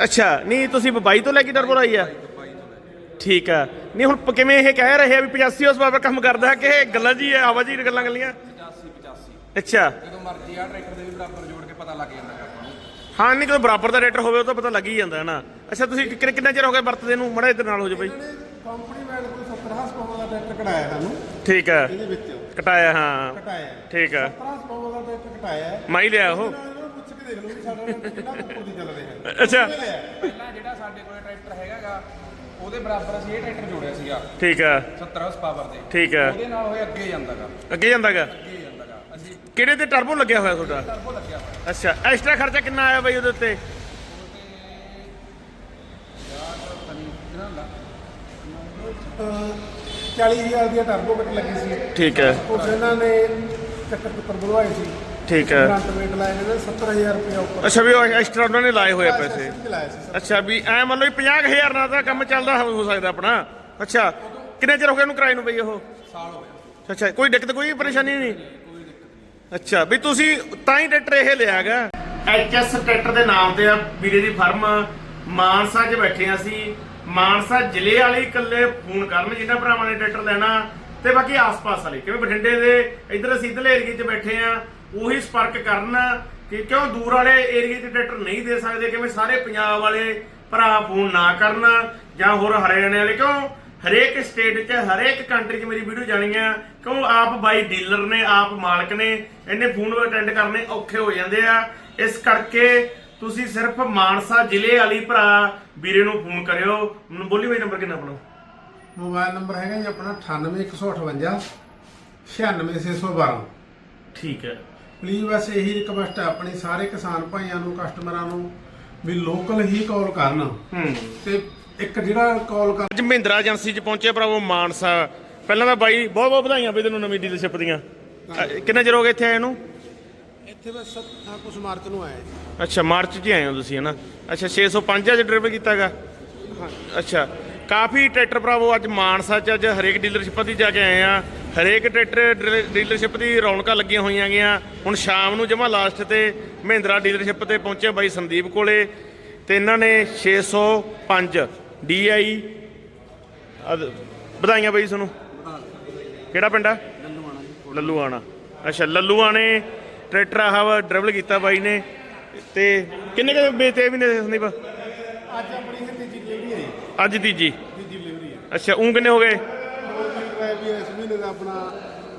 ਅੱਛਾ ਨਹੀਂ ਤੁਸੀਂ 22 ਤੋਂ ਲੈ ਕੇ ਟਰਬੋ ਲਾਈ ਆ? ਠੀਕ ਆ। ਨਹੀਂ ਹੁਣ ਕਿਵੇਂ ਇਹ ਕਹਿ ਰਹੇ ਆ ਵੀ 85 ਉਸ ਪਾਵਰ ਕੰਮ ਕਰਦਾ ਕਿ ਇਹ ਗੱਲਾਂ ਜੀ ਹੈ ਆਵਾਜੀ ਗੱਲਾਂ ਗੱਲੀਆਂ? 85 85 ਅੱਛਾ। ਜਦੋਂ ਮਰਜ਼ੀ ਆ ਟਰੈਕਟਰ ਦੇ ਵੀ ਬਰਾਬਰ ਜੋੜ ਕੇ ਪਤਾ ਲੱਗ ਜਾਂਦਾ ਆਪਾਂ ਨੂੰ ਹਾਂ ਨਹੀਂ ਜਦੋਂ ਬਰਾਬਰ ਦਾ ਰੇਟਰ ਹੋਵੇ ਉਹ ਤਾਂ ਪਤਾ ਲੱਗ ਹੀ ਜਾਂਦਾ ਹੈ ਨਾ ਅੱਛਾ ਤੁਸੀਂ ਕਿੰਨਾ ਚਿਰ ਹੋ ਗਿਆ ਵਰਤਦੇ ਨੂੰ? ਮੜਾ ਇੱਧਰ ਨਾਲ ਹੋ ਜਾ ਬਈ। ਕੰਪਨੀ ਵੈਨ ਕੋਈ 70 ਹਾਰਸ ਪਾਵਰ ਦਾ ਟਰੈਕਟਰ ਕਢਾਇਆ ਸਾਨੂੰ ਠੀਕ ਆ। ਇਹਦੇ ਵਿੱਚ। ਕਟਾਇਆ ਹਾਂ। ਕਟਾਇਆ। ਠੀਕ ਆ। 70 ਹਾਰਸ ਪਾਵਰ ਦਾ ਟਰੈਕਟਰ ਕਟਾਇਆ। ਹੈ ਮੈਂ ਹੀ ਲਿਆ ਉਹ ਦੇਖ ਲਓ ਵੀ ਸਾਡਾ ਟਰੈਕਟਰ ਕਿੰਨਾ ਕੁ ਦੀ ਚੱਲ ਰਿਹਾ ਹੈ ਅੱਛਾ ਪਹਿਲਾਂ ਜਿਹੜਾ ਸਾਡੇ ਕੋਲ ਟਰੈਕਟਰ ਹੈਗਾਗਾ ਉਹਦੇ ਬਰਾਬਰ ਅਸੀਂ ਇਹ ਟਰੈਕਟਰ ਜੋੜਿਆ ਸੀਗਾ। ਠੀਕ ਆ। 70 ਹਰਸ ਪਾਵਰ ਦੇ। ਠੀਕ ਆ। ਉਹਦੇ ਨਾਲ ਹੋਏ ਅੱਗੇ ਜਾਂਦਾਗਾ। ਅੱਗੇ ਜਾਂਦਾਗਾ? ਅੱਗੇ ਜਾਂਦਾਗਾ। ਅਸੀਂ ਕਿਹੜੇ ਤੇ ਟਰਬੋ ਲੱਗਿਆ ਹੋਇਆ ਤੁਹਾਡਾ? ਟਰਬੋ ਲੱਗਿਆ ਹੋਇਆ। ਅੱਛਾ ਐਕਸਟਰਾ ਖਰਚਾ ਕਿੰਨਾ ਆਇਆ ਬਈ ਉਹਦੇ ਉੱਤੇ? ਅਹ 40000 ਦੀ ਟਰਬੋ ਕੱਟ ਲੱਗੀ ਸੀ। ਠੀਕ ਹੈ ਕੁਝ ਇਹਨਾਂ ਨੇ ਚੱਕਰ ਬੁਲਵਾਏ ਸੀ। ਠੀਕ ਹੈ। ਫਰੰਟ ਵੇਟ ਲਾਏ ਨੇ 70000 ਰੁਪਏ ਉੱਪਰ। ਅੱਛਾ ਵੀ ਉਹ ਐਕਸਟਰਾ ਉਹਨਾਂ ਨੇ ਲਾਏ ਹੋਏ ਆ ਪੈਸੇ। ਸੀ ਅੱਛਾ ਵੀ ਐ ਮੰਨ ਲਓ ਵੀ 50000 ਨਾਲ ਤਾਂ ਕੰਮ ਚੱਲਦਾ ਹੋ ਹੋ ਸਕਦਾ ਆਪਣਾ। ਅੱਛਾ ਕਿੰਨੇ ਚਿਰ ਹੋ ਗਿਆ ਉਹਨੂੰ ਕਿਰਾਏ ਨੂੰ ਬਈ ਉਹ? ਸਾਲ ਹੋ ਗਿਆ। ਅੱਛਾ ਕੋਈ ਦਿੱਕਤ ਕੋਈ ਪਰੇਸ਼ਾਨੀ ਨਹੀਂ? ਅੱਛਾ ਵੀ ਤੁਸੀਂ ਤਾਂ ਹੀ ਟਰੈਕਟਰ ਇਹ ਲਿਆ ਹੈਗਾ। ਐਚਐਸ ਟਰੈਕਟਰ ਦੇ ਨਾਮ ਤੇ ਆ ਵੀਰੇ ਦੀ ਫਰਮ। ਮਾਨਸਾ 'ਚ ਬੈਠੇ ਆ ਅਸੀਂ। ਮਾਨਸਾ ਜ਼ਿਲ੍ਹੇ ਵਾਲੇ ਇਕੱਲੇ ਫੋਨ ਕਰਨ ਜਿਨ੍ਹਾਂ ਭਰਾਵਾਂ ਨੇ ਟਰੈਕਟਰ ਲੈਣਾ। ਤੇ ਬਾਕੀ ਆਸ-ਪਾਸ ਵਾਲੇ ਕਿਵੇਂ ਬਠਿੰਡੇ ਦੇ ਇੱਧਰ ਅਸੀਂ ਇੱਧਰਲੇ ਏਰੀਏ 'ਚ ਬੈਠੇ ਆ। ਉਹੀ ਸੰਪਰਕ ਕਰਨ ਕਿ ਕਿਉਂ ਦੂਰ ਵਾਲੇ ਏਰੀਏ 'ਚ ਟਰੈਕਟਰ ਨਹੀਂ ਦੇ ਸਕਦੇ ਕਿਵੇਂ ਸਾਰੇ ਪੰਜਾਬ ਵਾਲੇ ਭਰਾ ਫੋਨ ਨਾ ਕਰਨ ਜਾਂ ਹੋਰ ਹਰਿਆਣੇ ਵਾਲੇ? ਕਿਉਂ? ਹਰੇਕ ਸਟੇਟ 'ਚ ਹਰੇਕ ਕੰਟਰੀ 'ਚ ਮੇਰੀ ਵੀਡੀਓ ਜਾਣੀ ਆ ਕਿਉਂ ਆਪ ਬਾਈ ਡੀਲਰ ਨੇ ਆਪ ਮਾਲਕ ਨੇ ਇਹਨੇ ਫੋਨ ਅਟੈਂਡ ਕਰਨੇ ਔਖੇ ਹੋ ਜਾਂਦੇ ਆ। ਇਸ ਕਰਕੇ ਤੁਸੀਂ ਸਿਰਫ ਮਾਨਸਾ ਜ਼ਿਲ੍ਹੇ ਵਾਲੀ ਭਰਾ ਵੀਰੇ ਨੂੰ ਫੋਨ ਕਰਿਓ। ਮੈਨੂੰ ਬੋਲੀ ਬਾਈ ਨੰਬਰ ਕਿੰਨਾ ਆਪਣਾ? ਮੋਬਾਈਲ ਨੰਬਰ ਹੈਗਾ ਜੀ ਆਪਣਾ 98158 96612 ਠੀਕ ਹੈ। ਪਲੀਜ਼ ਬਸ ਇਹੀ ਰਿਕਵੈਸਟ ਹੈ ਆਪਣੀ ਸਾਰੇ ਕਿਸਾਨ ਭਾਈਆਂ ਨੂੰ ਕਸਟਮਰਾਂ ਨੂੰ ਵੀ ਲੋਕਲ ਹੀ ਕਾਲ ਕਰਨ। ਤੇ ਇੱਕ ਜਿਹੜਾ ਕਾਲ ਕਰ ਅੱਜ ਮਹਿੰਦਰਾ ਏਜੰਸੀ 'ਚ ਪਹੁੰਚੇ ਭਰਾਵੋ ਮਾਨਸਾ। ਪਹਿਲਾਂ ਤਾਂ ਬਾਈ ਬਹੁਤ ਬਹੁਤ ਵਧਾਈਆਂ ਬਈ ਤੈਨੂੰ ਨਵੀਂ ਡੀਲਰਸ਼ਿਪ ਦੀਆਂ। ਅ, ਕਿੰਨਾ ਚਿਰ ਹੋ ਗਿਆ ਇੱਥੇ ਆਏ ਨੂੰ? ਇੱਥੇ ਬਸ ਸੱਤ- ਕੁਛ ਮਾਰਚ ਨੂੰ ਆਇਆ ਜੀ। ਅੱਛਾ ਮਾਰਚ 'ਚ ਹੀ ਆਏ ਹੋ ਤੁਸੀਂ ਹਨਾ? ਅੱਛਾ 605 ਅੱਜ ਡਰਾਈਵਰ ਕੀਤਾਗਾ? ਅੱਛਾ ਕਾਫੀ ਟਰੈਕਟਰ ਭਰਾਵੋ ਅੱਜ ਮਾਨਸਾ 'ਚ ਅੱਜ ਹਰੇਕ ਡੀਲਰਸ਼ਿਪ ਦੀ ਜਾ ਕੇ ਆਏ ਆ। ਹਰੇਕ ਟਰੈਕਟਰ ਡੀਲ- ਡੀਲਰਸ਼ਿਪ ਦੀ ਰੌਣਕਾਂ ਲੱਗੀਆਂ ਹੋਈਆਂ ਗੀਆਂ ਹੁਣ ਸ਼ਾਮ ਨੂੰ ਜਮਾ ਲਾਸਟ ਤੇ ਮਹਿੰਦਰਾ ਡੀਲਰਸ਼ਿਪ ਤੇ ਪਹੁੰਚੇ ਬਾਈ ਸੰਦੀਪ ਕੋਲੇ ਤੇ ਇਹਨਾਂ ਨੇ 605 DI ਅਦ- ਵਧਾਈਆਂ ਬਾਈ ਤੁਹਾਨੂੰ। ਕਿਹੜਾ ਪਿੰਡ ਆ? ਲੱਲੂਆਣਾ। ਅੱਛਾ ਲੱਲੂਆਣੇ ਟਰੈਕਟਰ ਆਹ ਡਰਾਈਵਰ ਕੀਤਾ ਬਾਈ ਨੇ। ਤੇ ਕਿੰਨੇ ਕੁ ਵੇਚਤੇ ਵੀ ਨੇ ਸੰਦੀਪ? ਅੱਜ ਆਪਣੀ ਤੀਜੀ ਡਿਲੀਵਰੀ ਹੈ ਅੱਜ ਤੀਜੀ। ਤੀਜੀ ਡਿਲੀਵਰੀ ਹੈ ਅੱਛਾ ਉਹ ਕਿੰਨੇ ਹੋ ਗਏ? ਵੀ ਡਰਾਈਵ ਵੀ ਇਸ ਮਹੀਨੇ ਦਾ ਆਪਣਾ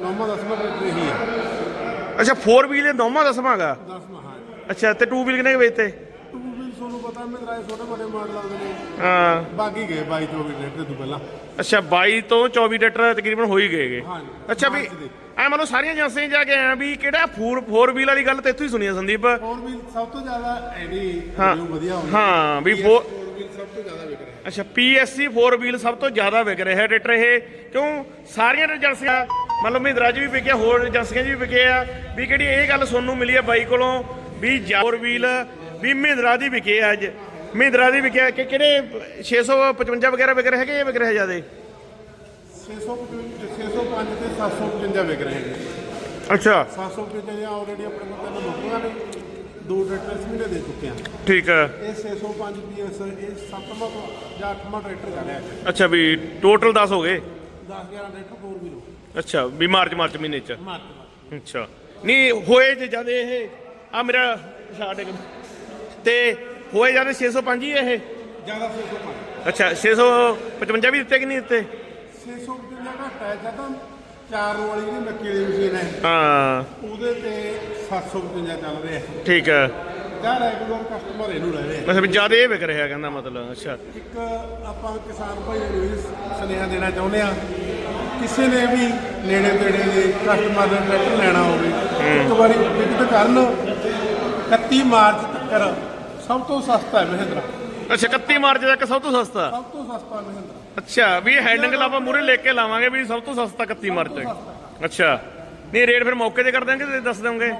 ਨੌਵਾਂ ਦਸਵਾਂ ਟਰੈਕਟਰ ਇਹੀ ਹੈ। ਅੱਛਾ 4 ਵੀਲ ਦੇ ਨੌਵਾਂ ਦਸਵਾਂਗਾ ਦਸਵਾਂ ਹਾਂ। ਅੱਛਾ ਤੇ 2 ਵੀਲ ਕਿੰਨੇ ਵੇਚਤੇ? ਟੂ ਵੀਲ ਤੁਹਾਨੂੰ ਪਤਾ ਮਹਿੰਦਰਾ ਦੇ ਛੋਟੇ ਵੱਡੇ ਮਾਡਲ ਆਉਂਦੇ ਨੇ। ਹਾਂ। ਬਾਕੀ ਗਏ 22 24 ਟਰੈਕਟਰ ਤੋਂ ਪਹਿਲਾਂ। ਅੱਛਾ 22 ਤੋਂ 24 ਟਰੈਕਟਰ ਤਕਰੀਬਨ ਹੋ ਹੀ ਗਏਗੇ ਹਾਂਜੀ। ਅੱਛਾ ਵੀ। ਐ ਮੰਨ ਸਾਰੀਆਂ ਏਜੰਸੀਆਂ 'ਚ ਜਾ ਕੇ ਆਇਆ ਵੀ ਕਿਹੜਾ 4 4 ਵੀਲ ਵਾਲੀ ਗੱਲ ਤੇ ਇੱਥੋਂ ਹੀ ਸੁਣੀ ਆ ਸੰਦੀਪ। ਫੋਰ ਵੀਲ ਸਭ ਤੋਂ ਜ਼ਿਆਦਾ ਇਹਦੀ ਹਾਂ review ਵਧੀਆ ਹੁੰਦੀ ਹਾਂ ਵੀ 4 ਫੋਰ ਵੀਲ ਸਭ ਤੋਂ ਜ਼ਿਆਦਾ ਵਿਕ ਰਿਹਾ। ਅੱਛਾ PSC 4 ਵੀਲ ਸਭ ਤੋਂ ਜ਼ਿਆਦਾ ਵਿਕ ਰਿਹਾ। ਟਰੈਕਟਰ ਇਹ ਕਿਉਂ? ਸਾਰੀਆਂ ਏਜੰਸੀਆਂ ਮੰਨ ਲਓ ਮਹਿੰਦਰਾ 'ਚ ਵੀ ਵਿਕਿਆ ਹੋਰ ਏਜੰਸੀਆਂ 'ਚ ਵੀ ਵਿਕੇ ਆ। ਵੀ ਕਿਹੜੀ ਇਹ ਗੱਲ ਸੁਣਨ ਨੂੰ ਮਿਲੀ ਆ ਬਾਈ ਕੋਲੋਂ ਵੀ 4 ਵੀਲ ਵੀ ਮਹਿੰਦਰਾ ਦੀ ਵਿਕੇ ਆ ਅੱਜ। ਮਹਿੰਦਰਾ ਦੀ ਵਿਕਿਆ ਕਿ ਕਿਹੜੇ 655 ਵਗੈਰਾ ਵਿਕ ਰਹੇ ਹੈਗੇ ਇਹ ਵਿਕ ਰਹੇ ਜ਼ਿਆਦੇ? 605 605 ਤੇ 755 ਵਿਕ ਰਹੇ ਨੇ। ਅੱਛਾ। 755 ਆਲਰੇਡੀ ਆਪਣੇ ਕੋਲ ਤਿੰਨ ਮੁੱਕੀਆਂ ਨੇ ਦੋ ਟਰੈਕਟਰ ਇਸ ਮਹੀਨੇ ਦੇ ਚੁੱਕੇ ਆ ਠੀਕ ਹੈ। ਇਹ 605 ਪੀਐਸ ਇਹ 7ਵਾਂ ਜਾਂ 8ਵਾਂ ਟਰੈਕਟਰ ਚੱਲਿਆ ਹੈ ਅੱਛਾ ਵੀ ਟੋਟਲ 10 ਹੋ ਗਏ? 10 11 ਟਰੈਕਟਰ ਫੋਰ ਵੀਲ ਅੱਛਾ ਵੀ ਮਾਰਚ ਮਾਰਚ ਮਹੀਨੇ ਚ। ਮਾਰਚ ਅੱਛਾ। ਨਹੀਂ ਹੋਏ ਜੇ ਜਦ ਇਹ ਆ ਮੇਰਾ ਇੱਕ। ਤੇ ਹੋਏ ਜਦ 605 ਹੀ ਇਹ? ਜ਼ਿਆਦਾ 605 ਅੱਛਾ 655 ਵੀ ਦਿੱਤੇ ਕਿ ਨਹੀਂ ਦਿੱਤੇ? 655 ਘੱਟ ਹੈ ਜਦੋਂ ਚਾਰ ਨੂੰ ਵਾਲੀ ਜਿਹੜੀ ਮੱਕੀ ਦੀ ਮਸ਼ੀਨ ਹੈ। ਹਾਂ। ਉਹਦੇ ਤੇ 755 ਚੱਲ ਰਿਹਾ। ਹੈ ਠੀਕ ਹੈ। ਜਾਂ ਰੈਗੂਲਰ ਕਸਟਮਰ ਇਹਨੂੰ ਲੈ ਰਹੇ। ਅੱਛਾ ਵੀ ਜਦ ਇਹ ਵਿਕ ਰਿਹਾ ਕਹਿੰਦਾ ਮਤਲਬ ਅੱਛਾ। ਇੱਕ ਆਪਾਂ ਕਿਸਾਨ ਭਾਈਆਂ ਨੂੰ ਇਹ ਸੁਨੇਹਾ ਦੇਣਾ ਚਾਹੁੰਦੇ ਆ ਕਿਸੇ ਨੇ ਵੀ ਨੇੜੇ ਤੇੜੇ ਦੇ ਕਸਟਮਰ ਦਾ ਟਰੈਕਟਰ ਲੈਣਾ ਹੋਵੇ ਇੱਕ ਵਾਰੀ ਵਿਜ਼ਿਟ ਕਰਨ। 31 ਮਾਰਚ ਤੱਕ ਸਭ ਤੋਂ ਸਸਤਾ ਹੈ ਮਹਿੰਦਰਾ। ਅੱਛਾ 31 ਮਾਰਚ ਤੱਕ ਸਭ ਤੋਂ ਸਸਤਾ। ਸਭ ਤੋਂ ਸਸਤਾ ਮਹਿੰਦਰਾ। ਅੱਛਾ ਵੀ ਹੈਂਡਿੰਗ ਆਪਾਂ ਮੂਰੇ ਲੈ ਕੇ ਲਾਵਾਂਗੇ ਵੀ ਸਭ ਤੋਂ ਸਸਤਾ 31 ਮਾਰਚ ਤੱਕ ਅੱਛਾ। ਨਹੀਂ ਰੇਟ ਫਿਰ ਮੌਕੇ ਤੇ ਕਰ ਦਾਂਗੇ ਤੇ ਦੱਸ ਦੋਗੇ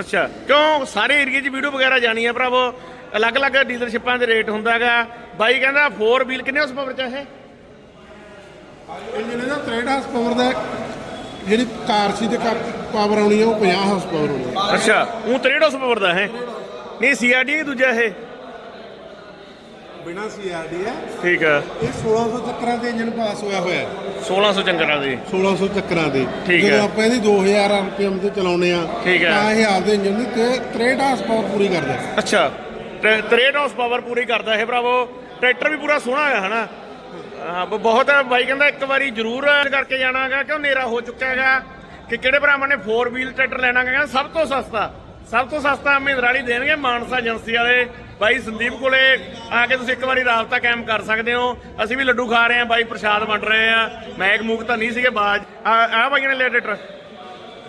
ਅੱਛਾ ਕਿਉਂ? ਸਾਰੇ ਏਰੀਏ 'ਚ ਵੀਡੀਓ ਵਗੈਰਾ ਜਾਣੀ ਆ ਭਰਾਵੋ। ਅਲੱਗ-ਅਲੱਗ ਡੀਲਰਸ਼ਿਪਾਂ ਦੇ ਰੇਟ ਹੁੰਦਾਗਾ ਬਾਈ ਕਹਿੰਦਾ 4 ਵੀਲ ਕਿੰਨੇ ਉਸ ਪਾਵਰ ਚ ਹੈ ਇੰਜਨ ਇਹਦਾ 63 ਹਾਰਸ ਪਾਵਰ ਦਾ ਹੈ। ਜਿਹੜੀ ਕਾਰ ਸੀ ਤੇ ਪਾਵਰ ਆਉਣੀ ਹੈ ਉਹ 50 ਹਾਰਸ ਪਾਵਰ ਹੋਣੀ ਹੈ ਅੱਛਾ ਉਹ 63 ਉਸ ਪਾਵਰ ਦਾ ਹੈ। ਨਹੀਂ ਸੀਆਰਡੀ ਦੂਜਾ ਇਹ। ਬਿਨਾ ਸੀਆਰਡੀ ਹੈ। ਠੀਕ ਹੈ। ਇਹ 1600 ਚੱਕਰਾਂ ਤੇ ਇੰਜਨ ਪਾਸ ਹੋਇਆ ਹੋਇਆ ਹੈ। 1600 ਚੰਗਰਾਂ ਦੀ। 1600 ਚੱਕਰਾਂ ਦੇ। ਠੀਕ ਹੈ। ਜਦੋਂ ਆਪਾਂ ਇਹਦੀ 2000 ਰੁਪਏ ਤੇ ਚਲਾਉਨੇ ਆ ਠੀਕ ਹੈ। ਤਾਂ ਇਹ ਆਪਦੇ ਇੰਜਨ ਦੀ ਤੇ 63 ਹਾਰਸ ਪਾਵਰ ਪੂਰੀ ਕਰਦਾ ਹੈ। ਅੱਛਾ। 63 ਹਾਰਸ ਪਾਵਰ ਪੂਰੀ ਕਰਦਾ ਇਹ ਭਰਾਵੋ। ਟਰੈਕਟਰ ਵੀ ਪੂਰਾ ਸੋਹਣਾ ਹੈ ਹਨਾ? ਹਾਂ ਬ- ਬਹੁਤ ਬਾਈ ਕਹਿੰਦਾ ਇੱਕ ਵਾਰੀ ਜ਼ਰੂਰ ਕਰਕੇ ਜਾਣਾਗਾ ਕਿਉਂ ਨੇਰਾ ਹੋ ਚੁੱਕਾ ਹੈਗਾ? ਕਿ ਕਿਹੜੇ ਭਰਾਵਾਂ ਨੇ 4 ਵੀਲ ਟਰੈਕਟਰ ਲੈਣਾ ਹੈਗਾ ਸਭ ਤੋਂ ਸਸਤਾ ਸਭ ਤੋਂ ਸਸਤਾ ਮਹਿੰਦਰਾ ਵਾਲੀ ਦੇਣਗੇ ਮਾਨਸਾ ਏਜੰਸੀ ਵਾਲੇ। ਬਾਈ ਸੰਦੀਪ ਕੋਲੇ ਆ ਕੇ ਤੁਸੀਂ ਇੱਕ ਵਾਰੀ ਰਾਬਤਾ ਕਾਇਮ ਕਰ ਸਕਦੇ ਹੋ। ਅਸੀਂ ਵੀ ਲੱਡੂ ਖਾ ਰਹੇ ਹਾਂ ਬਾਈ ਪ੍ਰਸ਼ਾਦ ਵੰਡ ਰਹੇ ਆ ਮੈਗ ਮੂਕ ਤਾਂ ਨਹੀਂ ਸੀਗੇ ਬਾਜ ਆ ਆ ਬਾਈਆਂ ਨੇ ਟਰੈਕਟਰ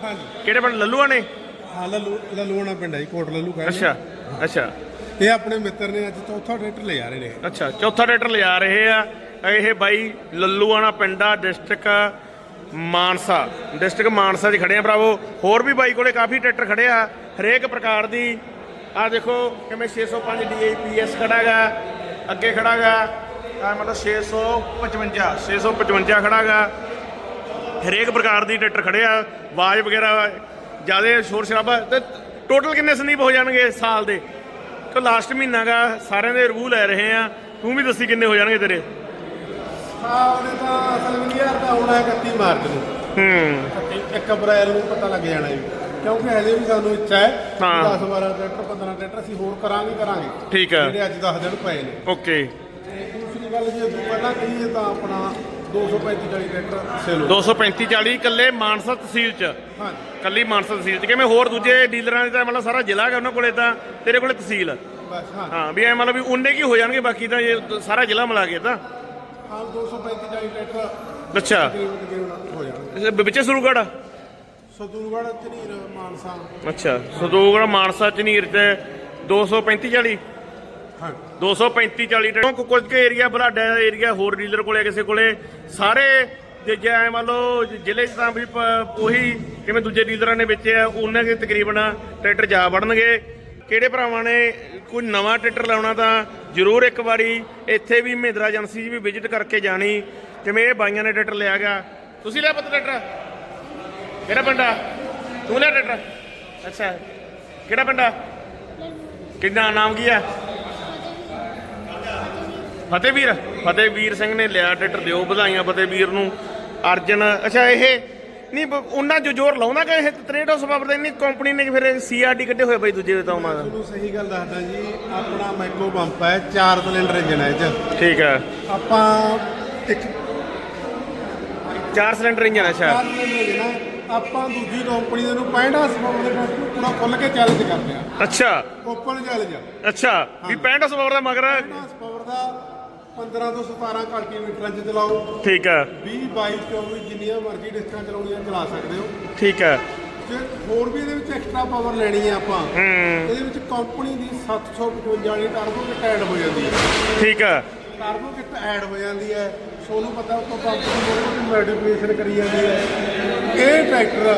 ਹਾਂਜੀ। ਕਿਹੜੇ ਪਿੰਡ? ਲੱਲੂਆ ਨੇ? ਹਾਂ ਲੱਲੂ ਲੱਲੂਆਣਾ ਪਿੰਡ ਹੈ ਜੀ, ਕੋਟ ਲੱਲੂ ਕਹਿੰਦੇ ਅੱਛਾ ਅੱਛਾ। ਇਹ ਆਪਣੇ ਮਿੱਤਰ ਨੇ ਅੱਜ ਚੌਥਾ ਟਰੈਕਟਰ ਲੈ ਜਾ ਰਹੇ ਨੇ। ਅੱਛਾ ਚੌਥਾ ਟਰੈਕਟਰ ਲਿਜਾ ਰਹੇ ਆ। ਇਹ ਬਾਈ ਲੱਲੂਆਣਾ ਪਿੰਡਾ ਡਿਸਟ੍ਰਿਕਟ ਮਾਨਸਾ। ਡਿਸਟ੍ਰਿਕਟ ਮਾਨਸਾ 'ਚ ਖੜੇ ਆ ਭਰਾਵੋ। ਹੋਰ ਵੀ ਬਾਈ ਕੋਲੇ ਕਾਫੀ ਟਰੈਕਟਰ ਖੜੇ ਆ। ਹਰੇਕ ਪ੍ਰਕਾਰ ਦੀ ਆ ਦੇਖੋ ਕਿਵੇਂ 605 DAPS ਖੜਾਗਾ ਅੱਗੇ ਖੜਾਗਾ ਆ ਮਤਲਬ 655 655 ਖੜਾਗਾ। ਹਰੇਕ ਪ੍ਰਕਾਰ ਦੀ ਟਰੈਕਟਰ ਖੜੇ ਆ ਆਵਾਜ਼ ਵਗੈਰਾ ਜ਼ਿਆਦਾ ਸ਼ੋਰ ਸ਼ਰਾਬਾ ਤੇ ਟੋਟਲ ਕਿੰਨੇ ਸੰਦੀਪ ਹੋ ਜਾਣਗੇ ਸਾਲ ਦੇ? ਤੇ ਲਾਸਟ ਮਹੀਨਾ ਗਾ ਸਾਰਿਆਂ ਦੇ ਰਿਵਿਊ ਲੈ ਰਹੇ ਆ। ਤੂੰ ਵੀ ਦੱਸੀ ਕਿੰਨੇ ਹੋ ਜਾਣਗੇ ਤੇਰੇ? ਸਾਲ ਦੇ ਤਾਂ ਅਸਲ ਵਿੱਚ ਯਾਰ ਤਾਂ ਆਉਣਾ ਹੈ 31 ਮਾਰਚ ਨੂੰ। ਹੂੰ। 1 ਅਪ੍ਰੈਲ ਨੂੰ ਪਤਾ ਲੱਗ ਜਾਣਾ ਜੀ। ਕਿਉਂਕਿ ਹਜੇ ਵੀ ਸਾਨੂੰ ਇੱਛਾ ਹੈ ਹਾਂ। 10 12 ਟਰੈਕਟਰ 15 ਟਰੈਕਟਰ ਅਸੀਂ ਹੋਰ ਕਰਾਂਗੇ ਕਰਾਂਗੇ। ਠੀਕ ਹੈ। ਜਿਹੜੇ ਅੱਜ 10 ਦਿਨ ਪਏ ਨੇ। ਓਕੇ। ਤੇ ਦੂਸਰੀ ਗੱਲ ਜੇ ਤੂੰ ਪਹਿਲਾਂ ਕਹੀਏ ਤਾਂ ਆਪਣਾ 235 40 ਟਰੈਕਟਰ ਸੇਲ ਹੋ 235 40 ਇਕੱਲੇ ਮਾਨਸਾ ਤਹਿਸੀਲ ਚ। ਹਾਂਜੀ। ਕੱਲੀ ਮਾਨਸਾ ਤਹਿਸੀਲ ਚ। ਕਿਵੇਂ ਹੋਰ ਦੂਜੇ ਡੀਲਰਾਂ ਦੇ ਤਾਂ ਮਤਲਬ ਸਾਰਾ ਜ਼ਿਲ੍ਹਾ ਹੈਗਾ ਉਹਨਾਂ ਕੋਲੇ ਤਾਂ ਤੇਰੇ ਕੋਲੇ ਤਹਿਸੀਲ। ਆ। ਬਸ ਹਾਂ। ਹਾਂ ਵੀ ਐ ਮਤਲਬ ਵੀ ਉਨੇ ਕੀ ਹੋ ਜਾਣਗੇ ਬਾਕੀ ਤਾਂ ਇਹ ਸਾਰਾ ਜ਼ਿਲ੍ਹਾ ਮਿਲਾ ਕੇ ਤਾਂ। ਹਾਂ 235 40 ਟਰੈਕਟਰ ਅੱਛਾ। ਤਕਰੀਬਨ ਤਕਰੀਬਨ ਹੋ ਜਾਣਗੇ। ਇਹ ਵਿੱਚ ਸਰੂਗੜ ਸਤੂਗੜ ਝਨੀਰ ਮਾਨਸਾ। ਅੱਛਾ ਸਰੂਗੜ ਮਾਨਸਾ ਝਨੀਰ ਤੇ 235 40 ਹਾਂ। 235 40 ਟਰੈਕ ਕੁਝ ਕੁ ਏਰੀਆ ਬਲਾਡਾ ਏਰੀਆ ਹੋਰ ਡੀਲਰ ਕੋਲੇ ਕਿਸੇ ਕੋਲੇ। ਸਾਰੇ ਜੇ ਜੇ ਐ ਮੰਨ ਲਓ ਜ਼ਿਲ੍ਹੇ 'ਚ ਤਾਂ ਵੀ ਉਹੀ ਜਿਵੇਂ ਦੂਜੇ ਡੀਲਰਾਂ ਨੇ ਵੇਚੇ ਆ ਉਹਨਾਂ ਦੇ ਤਕਰੀਬਨ ਟਰੈਕਟਰ ਜਾ ਵੜਨਗੇ। ਕਿਹੜੇ ਭਰਾਵਾਂ ਨੇ ਕੋਈ ਨਵਾਂ ਟਰੈਕਟਰ ਲਾਉਣਾ ਤਾਂ ਜ਼ਰੂਰ ਇੱਕ ਵਾਰੀ ਇੱਥੇ ਵੀ ਮਹਿੰਦਰਾ ਏਜੰਸੀ 'ਚ ਵੀ ਵਿਜ਼ਿਟ ਕਰਕੇ ਜਾਣੀ। ਜਿਵੇਂ ਇਹ ਬਾਈਆਂ ਨੇ ਟਰੈਕਟਰ ਲਿਆ ਗਿਆ ਤੁਸੀਂ ਲਿਆ ਪੁੱਤ ਟਰੈਕਟਰ? ਕਿਹੜਾ ਪਿੰਡ ਆ? ਤੂੰ ਲਿਆ ਟਰੈਕਟਰ? ਅੱਛਾ। ਕਿਹੜਾ ਪਿੰਡ ਆ? ਕਿੰਨਾ ਨਾਮ ਕੀ ਆ? ਫਤਿਹਵੀਰ। ਫਤਿਹਵੀਰ ਸਿੰਘ ਨੇ ਲਿਆ ਟਰੈਕਟਰ ਦਿਓ ਵਧਾਈਆਂ ਫਤਿਹਵੀਰ ਨੂੰ। ਅਰਜਨ ਅੱਛਾ ਇਹ ਨਹੀਂ ਉਹਨਾਂ ਜੋ ਜ਼ੋਰ ਲਾਉਂਦਾ ਕਿ ਇਹ 63 ਹਾਰਸ ਪਾਵਰ ਦਾ ਇੰਨੀ ਕੰਪਨੀ ਨੇ ਫਿਰ ਸੀਆਰਡੀ ਕੱਢੇ ਹੋਏ ਬਈ ਦੂਜੇ ਤਾਂ ਉਹਨਾਂ ਦਾ? ਤੁਹਾਨੂੰ ਸਹੀ ਗੱਲ ਦੱਸਦਾ ਜੀ ਆਪਣਾ ਮੈਕੋ ਪੰਪ ਹੈ 4 ਸਿਲੰਡਰ ਇੰਜਨ ਹੈ ਇਹ 'ਚ। ਠੀਕ ਹੈ ਆਪਾਂ ਇੱਕ ਚਾਰ ਸਿਲੰਡਰ ਇੰਜਨ ਅੱਛਾ। 4 ਸਿਲੰਡਰ ਇੰਜਨ ਹੈ। ਆਪਾਂ ਦੂਜੀ ਕੰਪਨੀ ਦੇ ਨੂੰ 65 ਹਾਰਸ ਪਾਵਰ ਦੇ ਟਰੈਕਟਰ ਨੂੰ ਪੂਰਾ ਖੁੱਲ ਕੇ ਚੈਲੰਜ ਕਰਦੇ ਆ। ਅੱਛਾ। ਓਪਨ ਚੈਲੰਜ ਅੱਛਾ ਵੀ 65 ਹਾਰਸ ਪਾਵਰ ਦਾ ਮਗਰ 65 ਹਾਰਸ ਪਾਵਰ ਦਾ 15 ਤੋਂ 17 ਕਿਲੋਮੀਟਰਾਂ 'ਚ ਚਲਾਓ। ਠੀਕ ਹੈ। 20 22 24 ਜਿੰਨੀਆਂ ਮਰਜ਼ੀ ਡਿਸਕਾਂ ਚਲਾਉਣੀਆਂ ਚਲਾ ਸਕਦੇ ਹੋ। ਠੀਕ ਹੈ। ਜੇ ਹੋਰ ਵੀ ਇਹਦੇ ਵਿੱਚ ਐਕਸਟਰਾ ਪਾਵਰ ਲੈਣੀ ਹੈ ਆਪਾਂ ਹੂੰ। ਇਹਦੇ ਵਿੱਚ ਕੰਪਨੀ ਦੀ 755 ਵਾਲੀ ਟਰਬੋ ਕਿੱਟ ਐਡ ਹੋ ਜਾਂਦੀ ਹੈ ਠੀਕ ਹੈ। ਟਰਬੋ ਕਿੱਟ ਐਡ ਹੋ ਜਾਂਦੀ ਹੈ ਸੋਨੂੰ ਪਤਾ ਉਸ ਤੋਂ ਪੰਪ ਦੀ ਬਹੁਤ ਮੋਡੀਫਿਕੇਸ਼ਨ ਕਰੀ ਜਾਂਦੀ ਹੈ ਇਹ ਟਰੈਕਟਰ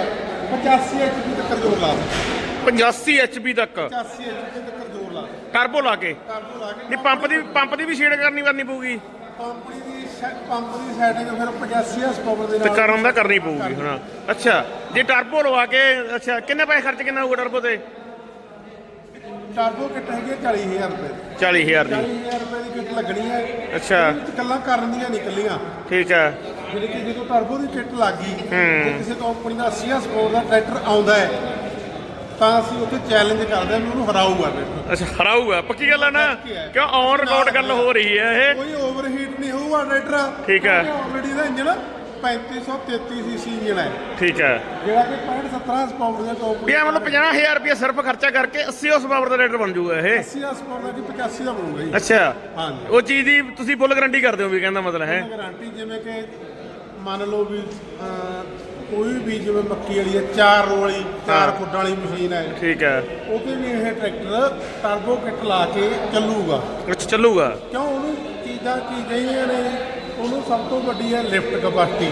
85 ਐਚਪੀ ਤੱਕ ਜ਼ੋਰ ਲਾ ਸਕਦਾ 85 ਐਚਪੀ ਤੱਕ? 85 ਐਚਪੀ ਤੱਕ ਜ਼ੋਰ ਲਾ ਟਰਬੋ ਲਾ ਕੇ? ਟਰਬੋ ਲਾ ਕੇ। ਨਹੀਂ ਪੰਪ ਦੀ ਪੰਪ ਦੀ ਵੀ ਛੇੜ ਕਰਨੀ ਕਰਨੀ ਪਊਗੀ। ਕੰਪਨੀ ਦੀ ਸੈ- ਪੰਪ ਦੀ ਸੈਟਿੰਗ ਫਿਰ 85 ਹਾਰਸ ਪਾਵਰ ਦੇ ਤੇ ਕਰਨ ਦਾ ਕਰਨੀ ਪਊਗੀ ਹਾਂ। ਅੱਛਾ ਜੇ ਟਰਬੋ ਲਵਾ ਕੇ ਅੱਛਾ ਕਿੰਨੇ ਪੈਸੇ ਖਰਚ ਕਿੰਨਾ ਹੋਊਗਾ ਟਰਬੋ ਤੇ? ਟਰਬੋ ਕਿੱਟ ਹੈਗੀ ਹੈ 40000 ਰੁਪਏ ਦੀ। 40000 ਦੀ। 40000 ਰੁਪਏ ਦੀ ਕਿੱਟ ਲੱਗਣੀ ਹੈ ਅੱਛਾ। ਗੱਲਾਂ ਕਰਨ ਦੀਆਂ ਨਿਕਲੀਆਂ। ਠੀਕ ਹੈ ਜਿਹੜੀ ਕਿ ਜਦੋਂ ਟਰਬੋ ਦੀ ਕਿੱਟ ਲੱਗ ਗਈ ਤੇ ਕਿਸੇ ਕੰਪਨੀ ਦਾ 80 ਹਾਰਸ ਪਾਵਰ ਦਾ ਟਰੈਕਟਰ ਆਉਂਦਾ ਹੈ ਤਾਂ ਅਸੀਂ ਉੱਥੇ ਚੈਲੰਜ ਕਰਦੇ ਹਾਂ ਵੀ ਉਹਨੂੰ ਹਰਾਊਗਾ ਟਰੈਕਟਰ ਅੱਛਾ ਹਰਾਊਗਾ। ਪੱਕੀ ਗੱਲ ਹੈ ਨਾ। ਕਿਉਂ? ਔਨ ਰਿਕਾਰਡ ਗੱਲ ਹੋ ਰਹੀ ਹੈ ਇਹ। ਕੋਈ ਓਵਰਹੀਟ ਨਹੀਂ ਹੋਊਗਾ ਟਰੈਕਟਰ ਠੀਕ ਹੈ। ਆਲਰੇਡੀ ਦਾ ਇੰਜਨ 3533 ਸੀਸੀ ਇੰਜਨ ਹੈ। ਠੀਕ ਹੈ। ਜਿਹੜਾ ਕਿ 65 70 ਹਾਰਸ ਪਾਵਰ ਦਾ ਕੰਪਨੀ ਇਹ ਮਤਲਬ 50000 ਰੁਪਏ ਸਿਰਫ ਖਰਚਾ ਕਰਕੇ 80 ਹਾਰਸ ਪਾਵਰ ਦਾ ਰੇਟਰ ਬਣ ਜਾਊਗਾ ਇਹ। 80 ਹਾਰਸ ਪਾਵਰ ਦਾ ਕਿ 85 ਦਾ ਬਣੂਗਾ ਜੀ। ਅੱਛਾ। ਹਾਂਜੀ। ਉਹ ਚੀਜ਼ ਦੀ ਤੁਸੀਂ ਫੁੱਲ ਗਾਰੰਟੀ ਕਰਦੇ ਹੋ ਵੀ ਕਹਿੰਦਾ ਮਤਲਬ ਹੈ। ਗਾਰੰਟੀ ਜਿਵੇਂ ਕਿ ਮੰਨ ਲਓ ਵੀ ਕੋਈ ਵੀ ਜਿਵੇਂ ਮੱਕੀ ਵਾਲੀ ਹੈ ਚਾਰ ਰੋ ਵਾਲੀ ਚਾਰ। ਫੁੱਟ ਵਾਲੀ ਮਸ਼ੀਨ ਹੈ। ਠੀਕ ਹੈ। ਉਹਦੇ ਵੀ ਇਹ ਟਰੈਕਟਰ ਟਰਬੋ ਕਿੱਟ ਲਾ ਕੇ ਚੱਲੂਗਾ। ਅੱਛਾ ਚੱਲੂਗਾ। ਕਿਉਂ ਉਹਨੂੰ ਚੀਜ਼ਾਂ ਕੀ ਕਹੀਆਂ ਨੇ ਉਹਨੂੰ ਸਭ ਤੋਂ ਵੱਡੀ ਹੈ ਲਿਫਟ ਕਪੈਸਿਟੀ।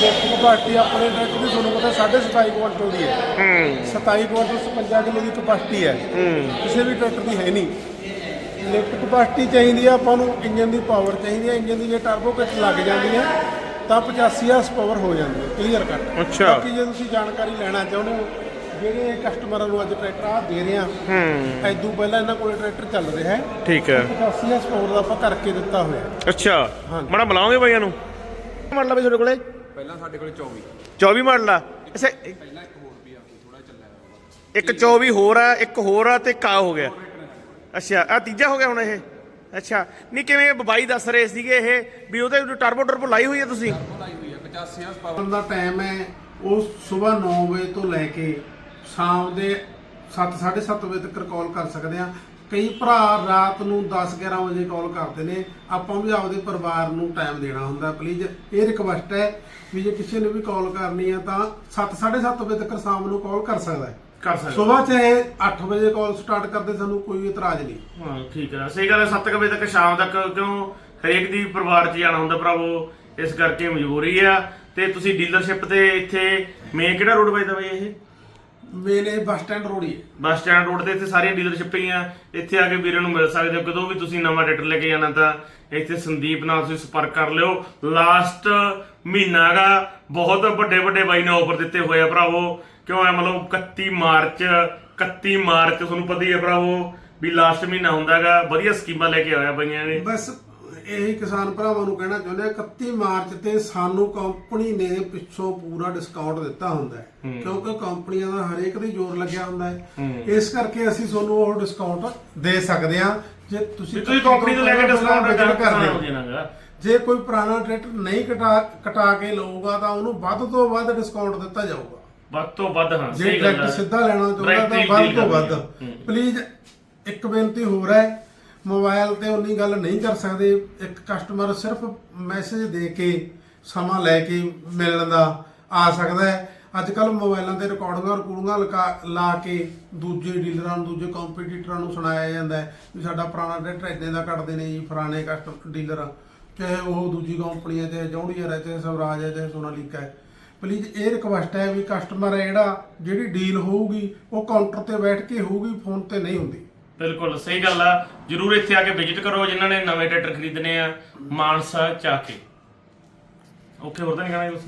ਲਿਫਟ ਕਪੈਸਿਟੀ ਆਪਣੇ ਟਰੈਕਟਰ ਦੀ ਤੁਹਾਨੂੰ ਪਤਾ 27.5 ਕੁਇੰਟਲ ਦੀ ਹੈ। ਹੂੰ। 27 ਕੁਇੰਟਲ 55 ਕਿਲੋ ਦੀ ਕਪੈਸਿਟੀ ਹੈ। ਹੂੰ। ਕਿਸੇ ਵੀ ਟਰੈਕਟਰ ਦੀ ਹੈ ਨਹੀਂ। ਲਿਫਟ ਕਪੈਸਿਟੀ ਚਾਹੀਦੀ ਹੈ ਆਪਾਂ ਨੂੰ ਇੰਜਨ ਦੀ ਪਾਵਰ ਚਾਹੀਦੀ ਹੈ ਇੰਜਨ ਦੀ ਜੇ ਟਰਬੋ ਕਿੱਟ ਲੱਗ ਜਾਂਦੀ ਹੈ ਤਾਂ 85 ਹਾਰਸ ਪਾਵਰ ਹੋ ਜਾਂਦੀ ਹੈ ਕਲੀਅਰ ਕੱਟ ਅੱਛਾ। ਬਾਕੀ ਜੇ ਤੁਸੀਂ ਜਾਣਕਾਰੀ ਲੈਣਾ ਚਾਹੁੰਦੇ ਹੋ ਜਿਹੜੇ ਕਸਟਮਰਾਂ ਨੂੰ ਅੱਜ ਟਰੈਕਟਰ ਆ ਦੇ ਰਹੇ ਆ ਹੂੰ। ਐਦੂ ਪਹਿਲਾਂ ਇਹਨਾਂ ਕੋਲੇ ਟਰੈਕਟਰ ਚੱਲ ਰਿਹਾ ਹੈ। ਠੀਕ ਹੈ। 85 ਹਸਪਾਵਰ ਦਾ ਆਪਾਂ ਕਰਕੇ ਦਿੱਤਾ ਹੋਇਆ ਹੈ। ਅੱਛਾ। ਮੜਾ ਬੁਲਾਓਗੇ ਬਾਈਆਂ ਨੂੰ? ਮਾਡਲ ਆ ਬਈ ਤੁਹਾਡੇ ਕੋਲੇ? ਪਹਿਲਾਂ ਸਾਡੇ ਕੋਲੇ 24 24 ਮਾਡਲ ਆ। ਅੱਛਾ ਪਹਿਲਾਂ ਇੱਕ ਹੋਰ ਵੀ ਆ ਥੋੜਾ ਚੱਲਿਆ ਹੋਇਆ ਇੱਕ 24 ਹੋਰ ਆ ਇੱਕ ਹੋਰ ਆ ਤੇ ਕਾ ਹੋ ਗਿਆ। ਅੱਛਾ ਆ ਤੀਜਾ ਹੋ ਗਿਆ ਹੁਣ ਇਹ। ਅੱਛਾ ਨਹੀਂ ਕਿਵੇਂ ਬਾਈ ਦੱਸ ਰਹੇ ਸੀਗੇ ਇਹ ਵੀ ਉਹਦੇ ਟਰਬੋ ਟਰਬੋ ਲਾਈ ਹੋਈ ਹੈ ਤੁਸੀਂ? ਲਾਈ ਹੋਈ ਆ 85 ਹਸ ਪਾਵਰ ਦਾ ਟਾਈਮ ਹੈ ਉਹ ਸਵੇਰ 9 ਵਜੇ ਤੋਂ ਲੈ ਕੇ ਸ਼ਾਮ ਦੇ 7:30 ਵਜੇ ਤੱਕ ਕਾਲ ਕਰ ਸਕਦੇ ਆ ਕਈ ਭਰਾ ਰਾਤ ਨੂੰ 10-11 ਵਜੇ ਕਾਲ ਕਰਦੇ ਨੇ। ਆਪਾਂ ਵੀ ਆਪਦੇ ਪਰਿਵਾਰ ਨੂੰ ਟਾਈਮ ਦੇਣਾ ਹੁੰਦਾ। ਪਲੀਜ਼ ਇਹ ਰਿਕਵੈਸਟ ਹੈ ਵੀ ਜੇ ਕਿਸੇ ਨੇ ਵੀ ਕਾਲ ਕਰਨੀ ਹੈ ਤਾਂ 7:30 ਵਜੇ ਤੱਕ ਸ਼ਾਮ ਨੂੰ ਕਾਲ ਕਰ ਸਕਦਾ ਹੈ। ਕਰ ਸਕਦੇ। ਸਵੇਰ ਚਾਹੇ 8 ਵਜੇ ਕਾਲ ਸਟਾਰਟ ਕਰਦੇ ਸਾਨੂੰ ਕੋਈ ਇਤਰਾਜ਼ ਨਹੀਂ। ਹਾਂ ਠੀਕ ਹੈ। ਸਹੀ ਗੱਲ ਹੈ 7 ਵਜੇ ਤੱਕ ਸ਼ਾਮ ਤੱਕ ਕਿਉਂ ਹਰੇਕ ਦੀ ਪਰਿਵਾਰ 'ਚ ਜਾਣਾ ਹੁੰਦਾ ਭਰਾਵੋ। ਇਸ ਕਰਕੇ ਮਜਬੂਰੀ ਆ। ਤੇ ਤੁਸੀਂ ਡੀਲਰਸ਼ਿਪ ਤੇ ਇੱਥੇ ਮੇਨ ਕਿਹੜਾ ਰੋਡ ਵੱਜਦਾ ਬਈ ਇਹ? ਮੇਨੇ ਬੱਸ ਸਟੈਂਡ ਰੋੜੀ ਹੈ ਬੱਸ ਸਟੈਂਡ ਰੋਡ ਤੇ ਇੱਥੇ ਸਾਰੀਆਂ ਡੀਲਰਸ਼ਿਪਾਂ ਹੀ ਆ। ਇੱਥੇ ਆ ਕੇ ਵੀਰਾਂ ਨੂੰ ਮਿਲ ਸਕਦੇ ਹੋ। ਕਦੋਂ ਵੀ ਤੁਸੀਂ ਨਵਾਂ ਟਰੈਕਟਰ ਲੈ ਕੇ ਜਾਣਾ ਤਾਂ ਇੱਥੇ ਸੰਦੀਪ ਨਾਲ ਤੁਸੀਂ ਸੰਪਰਕ ਕਰ ਲਿਓ। ਲਾਸਟ ਮਹੀਨਾ ਗਾ ਬਹੁਤ ਵੱਡੇ ਵੱਡੇ ਬਾਈ ਨੇ ਆਫਰ ਦਿੱਤੇ ਹੋਏ ਆ ਭਰਾਵੋ। ਕਿਉਂ ਐ ਮਤਲਬ 31 ਮਾਰਚ 31 ਮਾਰਚ ਤੁਹਾਨੂੰ ਪਤਾ ਹੀ ਹੈ ਭਰਾਵੋ ਵੀ ਲਾਸਟ ਮਹੀਨਾ ਹੁੰਦਾਗਾ ਵਧੀਆ ਸਕੀਮਾਂ ਲੈ ਕੇ ਆਇਆ ਬਾਈਆਂ ਨੇ। ਬਸ ਇਹੀ ਕਿਸਾਨ ਭਰਾਵਾਂ ਨੂੰ ਕਹਿਣਾ ਚਾਹੁੰਦੇ ਆ 31 ਮਾਰਚ ਤੇ ਸਾਨੂੰ ਕੰਪਨੀ ਨੇ ਪਿੱਛੋਂ ਪੂਰਾ ਡਿਸਕਾਊਂਟ ਦਿੱਤਾ ਹੁੰਦਾ ਹੈ। ਕਿਉਂਕਿ ਕੰਪਨੀਆਂ ਦਾ ਹਰੇਕ ਦੀ ਜ਼ੋਰ ਲੱਗਿਆ ਹੁੰਦਾ ਹੈ। ਇਸ ਕਰਕੇ ਅਸੀਂ ਤੁਹਾਨੂੰ ਉਹ ਡਿਸਕਾਊਂਟ ਦੇ ਸਕਦੇ ਆ ਜੇ ਤੁਸੀਂ ਤੁਸੀਂ ਕੰਪਨੀ ਤੋਂ ਲੈ ਕੇ ਡਿਸਕਾਊਂਟ ਕਰਦੇ ਹੋ ਦੇਣਾਗਾ ਜੇ ਕੋਈ ਪੁਰਾਣਾ ਟਰੈਕਟਰ ਨਹੀਂ ਕਟਾ ਕਟਾ ਕੇ ਲਊਗਾ ਤਾਂ ਉਹਨੂੰ ਵੱਧ ਤੋਂ ਵੱਧ ਡਿਸਕਾਊਂਟ ਦਿੱਤਾ ਜਾਊਗਾ। ਵੱਧ ਤੋਂ ਵੱਧ ਹਾਂ ਜੇ ਸਹੀ ਗੱਲ ਟਰੈਕਟਰ ਸਿੱਧਾ ਲੈਣਾ ਚਾਹੁੰਦਾ ਤਾਂ ਵੱਧ ਤੋਂ ਵੱਧ। ਪਲੀਜ਼ ਇੱਕ ਬੇਨਤੀ ਹੋਰ ਹੈ ਮੋਬਾਈਲ ਤੇ ਉਨੀ ਗੱਲ ਨਹੀਂ ਕਰ ਸਕਦੇ। ਇੱਕ ਕਸਟਮਰ ਸਿਰਫ ਮੈਸੇਜ ਦੇ ਕੇ ਸਮਾਂ ਲੈ ਕੇ ਮਿਲਣ ਦਾ ਆ ਸਕਦਾ ਹੈ। ਅੱਜ ਕੱਲ ਮੋਬਾਈਲਾਂ ਤੇ ਰਿਕਾਰਡਿੰਗਾਂ ਰਿਕਾਰਡਿੰਗਾਂ ਲਗਾ- ਲਾ ਕੇ ਦੂਜੇ ਡੀਲਰਾਂ ਨੂੰ, ਦੂਜੇ ਕੰਪੀਟੀਟਰਾਂ ਨੂੰ ਸੁਣਾਇਆ ਜਾਂਦਾ ਹੈ ਵੀ ਸਾਡਾ ਪੁਰਾਣਾ ਟਰੈਕਟਰ ਇੰਨੇ ਦਾ ਕੱਢਦੇ ਨੇ ਜੀ, ਪੁਰਾਣੇ ਕਸਟਮਰ ਡੀਲਰ ਚਾਹੇ ਉਹ ਦੂਜੀ ਕੰਪਨੀ ਹੈ, ਚਾਹੇ ਜੌਂਡੀਅਰ ਹੈ, ਚਾਹੇ ਸਵਰਾਜ ਹੈ, ਚਾਹੇ ਸੋਨਾਲੀਕਾ ਹੈ। ਪਲੀਜ਼ ਇਹ ਰਿਕਵੈਸਟ ਹੈ ਵੀ ਕਸਟਮਰ ਹੈ ਜਿਹੜਾ, ਜਿਹੜੀ ਡੀਲ ਹੋਊਗੀ, ਉਹ ਕਾਊਂਟਰ ਤੇ ਬੈਠ ਕੇ ਹੋਊਗੀ ਫੋਨ ਤੇ ਨਹੀਂ ਹੁੰਦੀ। ਬਿਲਕੁਲ, ਸਹੀ ਗੱਲ ਆ। ਜਰੂਰ ਇੱਥੇ ਆ ਕੇ ਵਿਜ਼ਿਟ ਕਰੋ ਜਿਨ੍ਹਾਂ ਨੇ ਨਵੇਂ ਟਰੈਕਟਰ ਖਰੀਦਣੇ ਆ ਮਾਨਸਾ ਚ ਕੇ ਓਕੇ ਹੋਰ ਤਾਂ ਨਹੀਂ ਕਹਿਣਾ ਕੁਝ